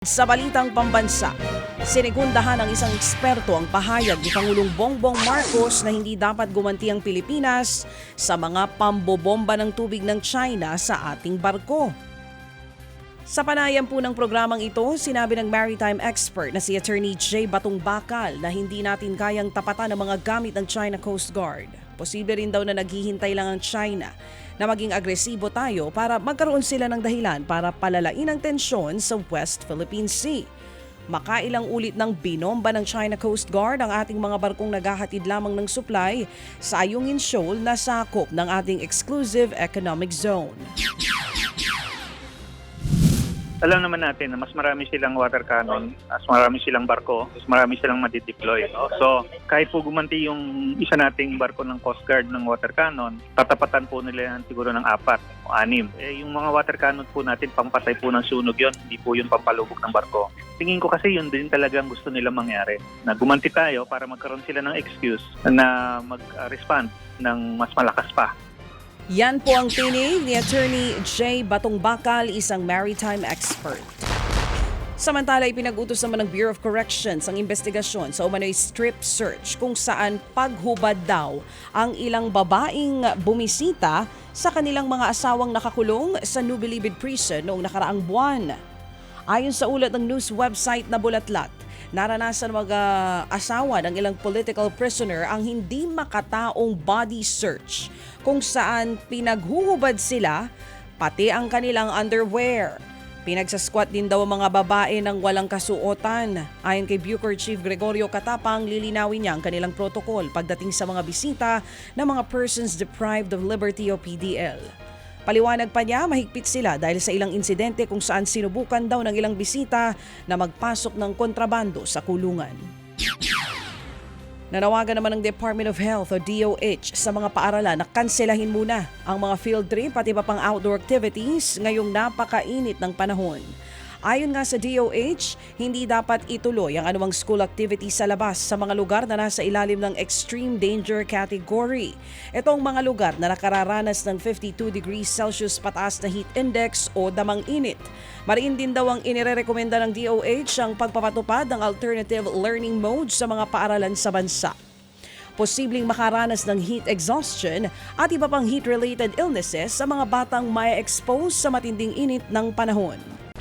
Sa balitang pambansa, sinigundahan ng isang eksperto ang pahayag ni Pangulong Bongbong Marcos na hindi dapat gumanti ang Pilipinas sa mga pambobomba ng tubig ng China sa ating barko. Sa panayam po ng programang ito, sinabi ng maritime expert na si Attorney J. Batong Bakal na hindi natin kayang tapatan ang mga gamit ng China Coast Guard. Posible rin daw na naghihintay lang ang China na maging agresibo tayo para magkaroon sila ng dahilan para palalain ang tensyon sa West Philippine Sea. Makailang ulit ng binomba ng China Coast Guard ang ating mga barkong naghahatid lamang ng supply sa Ayungin Shoal na sakop ng ating exclusive economic zone. Alam naman natin na mas marami silang water cannon, mas marami silang barko, mas marami silang madideploy. No? So, kahit po gumanti yung isa nating barko ng Coast Guard ng water cannon, tatapatan po nila yan siguro ng apat o anim. Eh, yung mga water cannon po natin, pampatay po ng sunog yon hindi po yung pampalubog ng barko. Tingin ko kasi yun din talagang gusto nila mangyari. Na gumanti tayo para magkaroon sila ng excuse na mag-respond ng mas malakas pa Yan po ang tinig ni Attorney J. Batong Bakal, isang maritime expert. Samantala, ipinag-utos naman ng Bureau of Corrections ang investigasyon sa umano'y strip search kung saan paghubad daw ang ilang babaeng bumisita sa kanilang mga asawang nakakulong sa New Bilibid Prison noong nakaraang buwan. Ayon sa ulat ng news website na Bulatlat, naranasan mag-asawa ng ilang political prisoner ang hindi makataong body search kung saan pinaghuhubad sila pati ang kanilang underwear. Pinagsasquat din daw ang mga babae ng walang kasuotan. Ayon kay Bucor Chief Gregorio Katapang, lilinawin niya ang kanilang protocol pagdating sa mga bisita ng mga persons deprived of liberty o PDL. Paliwanag pa niya, mahigpit sila dahil sa ilang insidente kung saan sinubukan daw ng ilang bisita na magpasok ng kontrabando sa kulungan. Nanawagan naman ng Department of Health o DOH sa mga paaralan na kanselahin muna ang mga field trip at iba pang outdoor activities ngayong napakainit ng panahon. Ayon nga sa DOH, hindi dapat ituloy ang anumang school activity sa labas sa mga lugar na nasa ilalim ng extreme danger category. Itong mga lugar na nakararanas ng 52 degrees Celsius pataas na heat index o damang init. Mariin din daw ang inirekomenda ng DOH ang pagpapatupad ng alternative learning mode sa mga paaralan sa bansa posibleng makaranas ng heat exhaustion at iba pang heat-related illnesses sa mga batang may expose sa matinding init ng panahon.